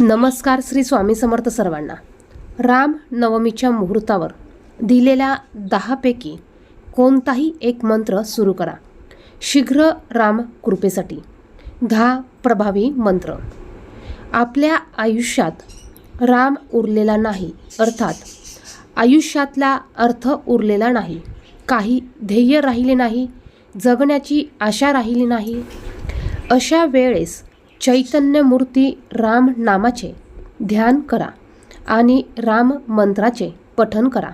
नमस्कार श्री स्वामी समर्थ सर्वांना. राम नवमीच्या मुहूर्तावर दिलेल्या दहापैकी कोणताही एक मंत्र सुरू करा. शीघ्र राम कृपेसाठी. दहा प्रभावी मंत्र. आपल्या आयुष्यात राम उरलेला नाही अर्थात आयुष्यातला अर्थ उरलेला नाही. काही ध्येय राहिले नाही जगण्याची आशा राहिली नाही. अशा वेळेस चैतन्यमूर्ती राम नामाचे ध्यान करा आणि राम मंत्राचे पठन करा.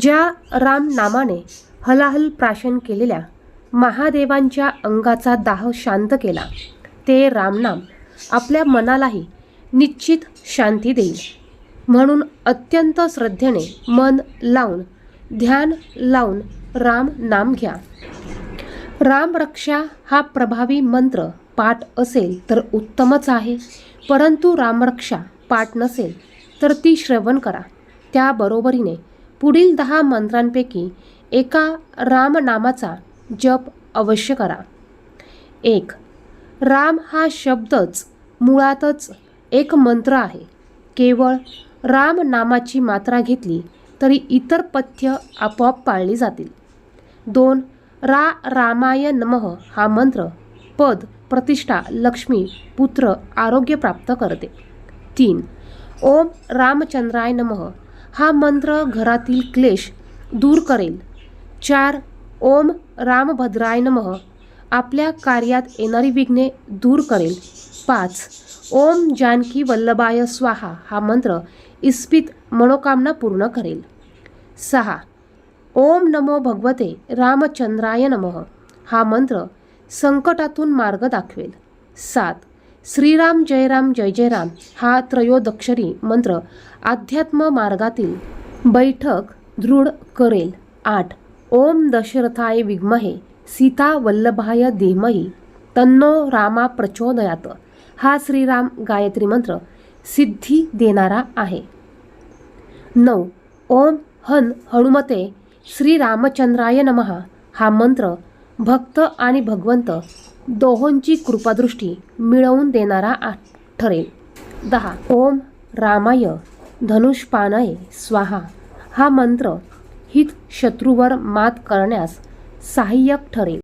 ज्या राम नामाने हलाहल प्राशन केलेल्या महादेवांच्या अंगाचा दाह शांत केला ते रामनाम आपल्या मनालाही निश्चित शांती देईल. म्हणून अत्यंत श्रद्धेने मन लावून ध्यान लावून राम नाम घ्या. रामरक्षा हा प्रभावी मंत्र पाठ असेल तर उत्तमच आहे. परंतु रामरक्षा पाठ नसेल तर ती श्रवण करा. त्याबरोबरीने पुढील दहा मंत्रांपैकी एका रामनामाचा जप अवश्य करा. एक राम हा शब्दच मुळातच एक मंत्र आहे. केवळ राम नामाची मात्रा घेतली तरी इतर पथ्य आपोआप पाळली जातील. दोन रा रामाय नमः हा मंत्र पद प्रतिष्ठा लक्ष्मी पुत्र आरोग्य प्राप्त करते. तीन ओम रामचंद्राय नमः. हा मंत्र घरातील क्लेश दूर करेल. चार ओम रामभद्राय नमः. आपल्या कार्यात येणारी विघ्ने दूर करेल. पाच ओम जानकी वल्लभाय स्वाहा हा मंत्र इस्पित मनोकामना पूर्ण करेल. सहा ओम नमो भगवते रामचंद्राय नमः. हा मंत्र संकटातून मार्ग दाखवेल. सात. श्रीराम जय राम जय जय राम हा त्रयोदक्षरी मंत्र अध्यात्म मार्गातील बैठक दृढ करेल. आठ. ओम दशरथाय विग्महे सीता वल्लभाय धीमही तन्नो रामा प्रचोदयात. हा श्रीराम गायत्री मंत्र सिद्धी देणारा आहे. नऊ. ओम हन हनुमते श्रीरामचंद्राय नमहा नमः हा मंत्र भक्त आणि भगवंत दोहोंची कृपादृष्टी मिळवून देणारा ठरेल. दहा. ओम रामाय. धनुष्पानय. स्वाहा. हा मंत्र हित शत्रूवर मात करण्यास सहाय्यक ठरेल.